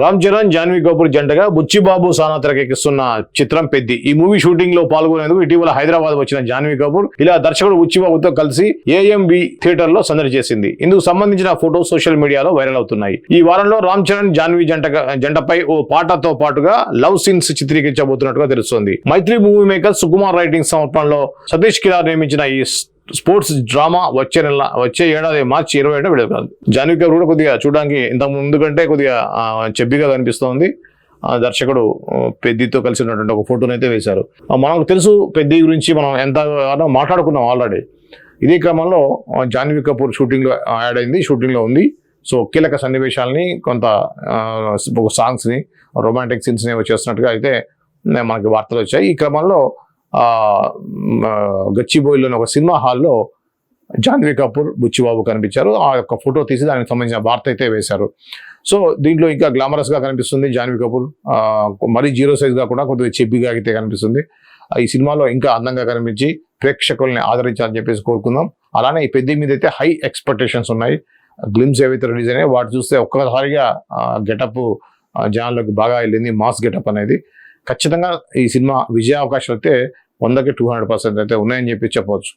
రామ్ చరణ్ జాన్వీ కపూర్ జంటగా బుచ్చిబాబు సానా తెరకెక్కిస్తున్న చిత్రం పెద్ది. ఈ మూవీ షూటింగ్లో పాల్గొనేందుకు ఇటీవల హైదరాబాద్ వచ్చిన జాన్వీ కపూర్ ఇలా దర్శకుడు బుచ్చిబాబుతో కలిసి ఏఎంబి థియేటర్లో సందడి చేసింది. ఇందుకు సంబంధించిన ఫోటో సోషల్ మీడియాలో వైరల్ అవుతున్నాయి. ఈ వారంలో రామ్ చరణ్ జాన్వీ జంట జంటపై ఓ పాటతో పాటుగా లవ్ సీన్స్ చిత్రీకరించబోతున్నట్టుగా తెలుస్తోంది. Mythri movie maker Sukumar writing సమర్పణలో సతీష్ కిలార్ నిర్మించిన ఈ స్పోర్ట్స్ డ్రామా వచ్చే నెల వచ్చే ఏడాది మార్చి ఇరవై ఏడో విడుదల కాదు జాన్వీ కపూర్ కూడా కొద్దిగా చూడడానికి ఇంత ముందు కంటే కొద్దిగా చెబ్బిగా కనిపిస్తోంది. ఆ, దర్శకుడు పెద్దితో కలిసి ఉన్నటువంటి ఒక ఫోటోని అయితే వేశారు. మనకు తెలుసు పెద్ది గురించి మనం ఎంత మాట్లాడుకున్నాం ఆల్రెడీ. ఇదే క్రమంలో జాన్వీ కపూర్ షూటింగ్లో యాడ్ అయింది షూటింగ్లో ఉంది. సో కీలక సన్నివేశాలని కొంత సాంగ్స్ని రొమాంటిక్ సీన్స్ని చేస్తున్నట్టుగా అయితే మనకి వార్తలు వచ్చాయి. ఈ క్రమంలో గచ్చిబోయిలో ఒక సినిమా హాల్లో జాన్వీ కపూర్ బుచ్చిబాబు కనిపించారు. ఆ యొక్క ఫోటో తీసి దానికి సంబంధించిన వార్త అయితే వేశారు. సో దీంట్లో ఇంకా గ్లామరస్గా కనిపిస్తుంది జాన్వీ కపూర్. మరీ జీరో సైజ్గా కూడా కొద్దిగా చెబ్బిగా అయితే కనిపిస్తుంది. ఈ సినిమాలో ఇంకా అందంగా కనిపించి ప్రేక్షకుల్ని ఆదరించాలని చెప్పేసి కోరుకుందాం. అలానే ఈ పెద్ద మీద అయితే హై ఎక్స్పెక్టేషన్స్ ఉన్నాయి. గ్లిమ్స్ ఏవైతే రిలీజ్ అయినాయి వాటి చూస్తే ఒక్కసారిగా గెటప్ జనాల్లోకి బాగా వెళ్ళింది మాస్ గెటప్ అనేది. ఖచ్చితంగా ఈ సినిమా విజయ అవకాశాలు అయితే వందకి టూ హండ్రెడ్ పర్సెంట్ అయితే ఉన్నాయని చెప్పి చెప్పవచ్చు.